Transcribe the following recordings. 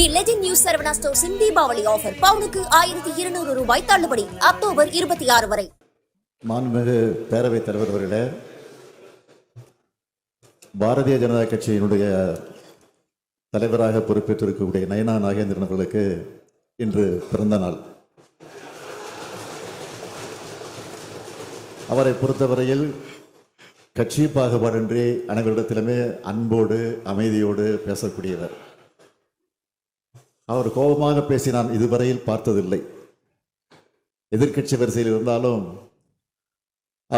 தி legend news Saravana ஸ்டோர்ஸின் Deepavali offer பவுனுக்கு ஆயிரத்தி இருநூறு ரூபாய் தள்ளுபடி அக்டோபர் இருபத்தி ஆறு வரை. மாண்புமிகு பேரவைத் தலைவர் அவர்களே பாரதிய ஜனதா கட்சியினுடைய தலைவராக பொறுப்பேற்றிருக்கக்கூடிய நயனா நாகேந்திரன் அவர்களுக்கு இன்று பிறந்த நாள். அவரை பொறுத்தவரையில் கட்சி பாகுபாடின்றி அனைவரிடத்திலுமே அன்போடு அமைதியோடு பேசக்கூடியவர். அவர் கோபமாக பேசி நான் இதுவரையில் பார்த்ததில்லை. எதிர்க்கட்சி வரிசையில் இருந்தாலும்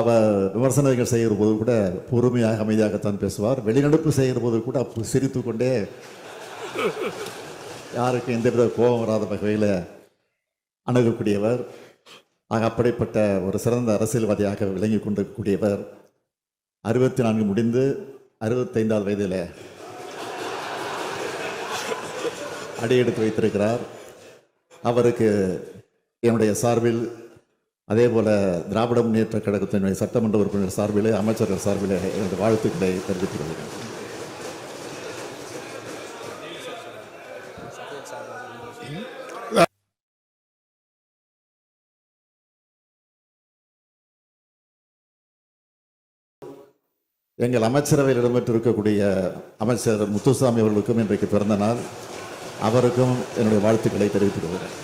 அவர் விமர்சனங்கள் செய்கிற போது கூட பொறுமையாக அமைதியாகத்தான் பேசுவார். வெளிநடப்பு செய்கிற போது கூட அப்போ சிரித்து கொண்டே யாருக்கும் எந்தவித கோபம் வராத வகையில் அணுகக்கூடியவர். ஆக அப்படிப்பட்ட ஒரு சிறந்த அரசியல்வாதியாக விளங்கி கொண்டிருக்கக்கூடியவர். அறுபத்தி நான்கு முடிந்து அறுபத்தைந்தாவது வயதில் அடியெடுத்து வைத்திருக்கிறார். அவருக்கு என்னுடைய சார்பில் அதே போல திராவிட முன்னேற்ற கழகத்தினுடைய சட்டமன்ற உறுப்பினர் சார்பிலே அமைச்சர்கள் சார்பிலே எனது வாழ்த்துக்களை தெரிவித்துக் கொள்கிறேன். எங்கள் அமைச்சரவையில் இடம்பெற்றிருக்கக்கூடிய அமைச்சர் முத்துசாமி அவர்களுக்கும் இன்றைக்கு பிறந்த நாள். அவருக்கும் என்னுடைய வாழ்த்துக்களை தெரிவித்துக் கொள்கிறேன்.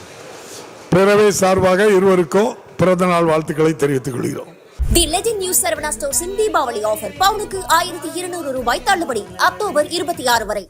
பேரவை சார்பாக இருவருக்கும் பிறந்த நாள் வாழ்த்துக்களை தெரிவித்துக் கொள்கிறோம். தி லெஜெண்ட் நியூஸ் சரவணா ஸ்டோர்ஸின் தீபாவளி ஆஃபர் பவுனுக்கு ஆயிரத்தி இருநூறு ரூபாய் தள்ளுபடி அக்டோபர் இருபத்தி ஆறு வரை.